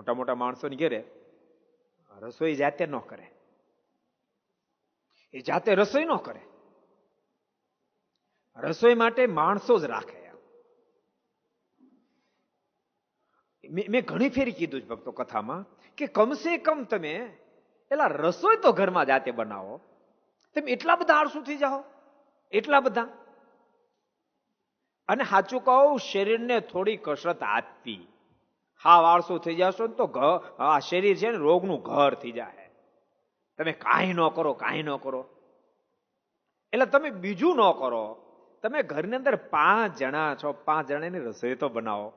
મોટા મોટા માણસોની ઘેરે રસોઈ જાતે ન કરે. એ જાતે રસોઈ ન કરે. રસોઈ માટે માણસો જ રાખે મેં ઘણી ફેરી કીધું છે ભક્તો કથામાં કે કમસે કમ તમે એલા રસોઈ તો ઘરમાં જાતે બનાવો. તમે એટલા બધા આળસુ થઈ જાઓ. એટલા બધા. અને સાચું કહું, શરીરને થોડી કસરત આપવી. હા આળસુ થઈ જશો ને તો આ શરીર છે ને રોગનું ઘર થઈ જાય તમે કાંઈ ન કરો, કાંઈ ન કરો. એટલે તમે બીજું ન કરો. તમે ઘરની અંદર પાંચ જણા છો, પાંચ જણાની રસોઈ તો બનાવો.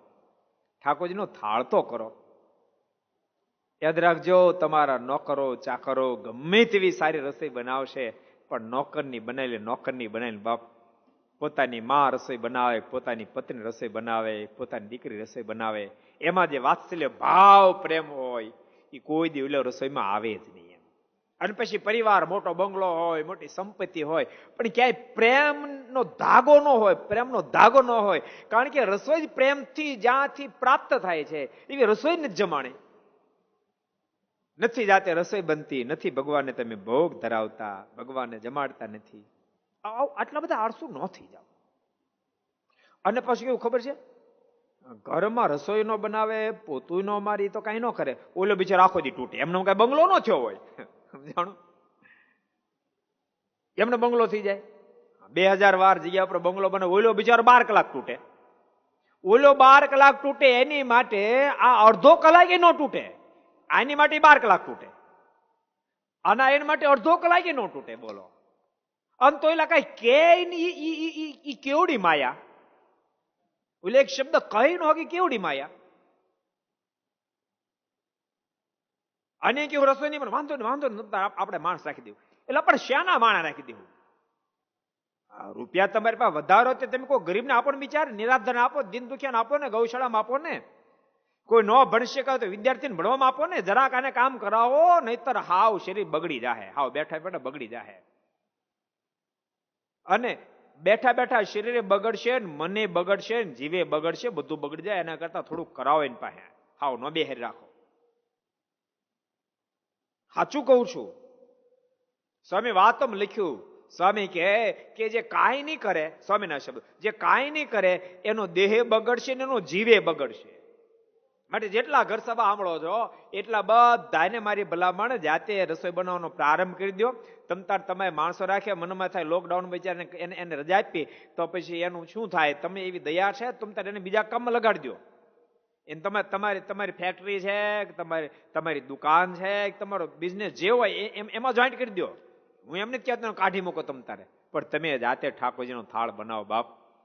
ઠાકોરજીનો થાળ તો કરો. યાદ રાખજો, તમારા નોકરો, ચાકરો ગમે તેવી સારી રસોઈ બનાવશે, પણ નોકરની બનાવેલી નોકરની બનાવેલી બાપ પોતાની માં રસોઈ બનાવે, પોતાની પત્ની રસોઈ બનાવે, પોતાની દીકરી રસોઈ બનાવે. એમાં જે વાત્સલ્ય, ભાવ, પ્રેમ હોય એ કોઈ દિવસ રસોઈમાં આવે જ નહીં એમ. અને પછી પરિવાર મોટો બંગલો હોય, મોટી સંપત્તિ હોય, પણ ક્યાંય પ્રેમનો ધાગો ન હોય, પ્રેમનો ધાગો ન હોય, કારણ કે રસોઈ પ્રેમથી, જ્યાંથી પ્રાપ્ત થાય છે, એવી રસોઈ નથી જમાણે. નથી જાતે રસોઈ બનતી, નથી ભગવાનને તમે ભોગ ધરાવતા, ભગવાનને જમાડતા નથી. આટલા બધા આળસુ ન થઈ જાઓ. અને પછી કેવું ખબર છે? ઘરમાં રસોઈ નો બનાવે, પોતું નો મારી તો કઈ ન કરે. ઓલો બિચારો આખો દી તૂટે. એમનો કઈ બંગલો નો થયો હોય. સમજાણું? એમનો બંગલો થઈ જાય. બે હજાર વાર જગ્યા ઉપર બંગલો બને, ઓલો બિચારો બાર કલાક તૂટે. ઓલો બાર કલાક તૂટે, એની માટે આ અડધો કલાક ન તૂટે. આની માટે બાર કલાક તૂટે. આના એની માટે અડધો કલાક ન તૂટે, બોલો. અને તો એલા કઈ કે કેવડી માયા? ઓલે એક શબ્દ કહી ન કે કેવડી માયા? અને કેવું રસોઈ નહીં પણ વાંધો ને વાંધો ને આપણે માણસ રાખી દેવું. એટલે આપણે શ્યાના માણા રાખી દેવું. રૂપિયા તમારી પાસે વધારો તે તમે કોઈ ગરીબને આપો ને વિચાર નિરાધન આપો, દિન દુખિયાને આપો ને, ગૌશાળામાં આપો ને. કોઈ ન ભણી શકાય તો વિદ્યાર્થીને ભણવામાં આપો ને, જરાક આને કામ કરાવો, નહીતર હાવ શરીર બગડી જાહે, હાવ બેઠા બેઠા બગડી જાહે. અને બેઠા બેઠા શરીરે બગડશે ને મને બગડશે ને જીવે બગડશે, બધું બગડી જાય, એના કરતા થોડુંક કરાવો ને પાસે. હાવ, ન બેહેર રાખો. સાચું કહું છું. સ્વામી વાતમ લખ્યું. સ્વામી કે કે જે કાંઈ નહીં કરે, સ્વામીના શબ્દ, જે કાંઈ નહીં કરે, એનો દેહ બગડશે ને એનો જીવે બગડશે. માટે જેટલા ઘર સભા સાંભળો છો, એટલા બધાને મારી ભલામણ જાતે રસોઈ બનાવવાનો પ્રારંભ કરી દો તમ તાર તમે માણસો રાખ્યા મનમાં થાય લોકડાઉન બચારને એને એને રજા આપી, તો પછી એનું શું થાય? તમે એવી દયા છે? તમ તાર એને બીજા કામમાં લગાડી દો એને તમે તમારી તમારી ફેક્ટરી છે કે તમારી તમારી દુકાન છે કે તમારો બિઝનેસ જે હોય એમ એમાં જોઈન્ટ કરી દો હું એમને કહેતો કાઢી મૂકો તમ તારે. પણ તમે જાતે ઠાકોરજીનો થાળ બનાવો બાપ.